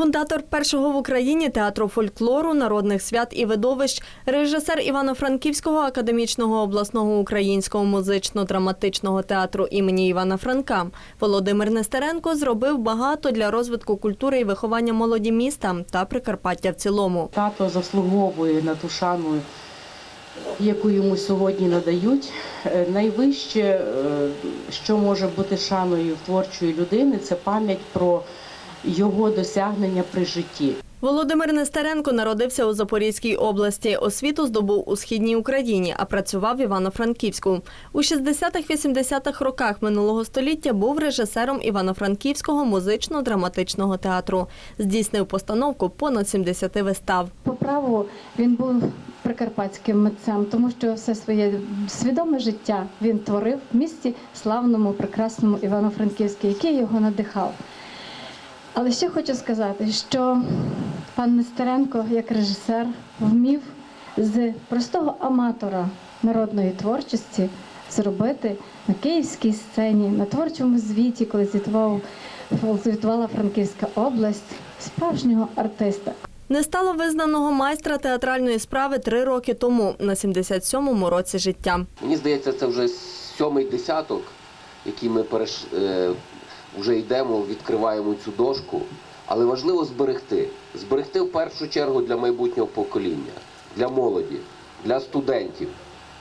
Фундатор першого в Україні театру фольклору, народних свят і видовищ, режисер Івано-Франківського академічного обласного українського музично-драматичного театру імені Івана Франка Володимир Нестеренко зробив багато для розвитку культури і виховання молоді міста та Прикарпаття в цілому. Тато заслуговує на ту шану, яку йому сьогодні надають. Е, Найвище, е, що може бути шаною творчої людини, це пам'ять про його досягнення при житті. Володимир Нестеренко народився у Запорізькій області. Освіту здобув у східній Україні, а працював в Івано-Франківську. У 60-80-х роках минулого століття був режисером Івано-Франківського музично-драматичного театру. Здійснив постановку понад 70 вистав. По праву він був прикарпатським митцем, тому що все своє свідоме життя він творив в місті славному, прекрасному Івано-Франківську, який його надихав. Але ще хочу сказати, що пан Нестеренко, як режисер, вмів з простого аматора народної творчості зробити на київській сцені, на творчому звіті, коли звітував, звітувала Франківська область, справжнього артиста. Не стало визнаного майстра театральної справи три роки тому, на 77-му році життя. Мені здається, це вже сьомий десяток, який ми переш... е, вже йдемо, відкриваємо цю дошку. Але важливо зберегти. Зберегти в першу чергу для майбутнього покоління, для молоді, для студентів,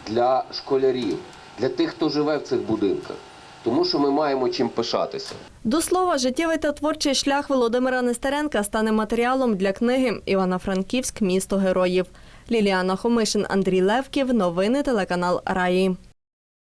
для школярів, для тих, хто живе в цих будинках. Тому що ми маємо чим пишатися. До слова, життєвий та творчий шлях Володимира Нестеренка стане матеріалом для книги Івано-Франківськ місто героїв. Ліліана Хомишин, Андрій Левків. Новини телеканал Раї.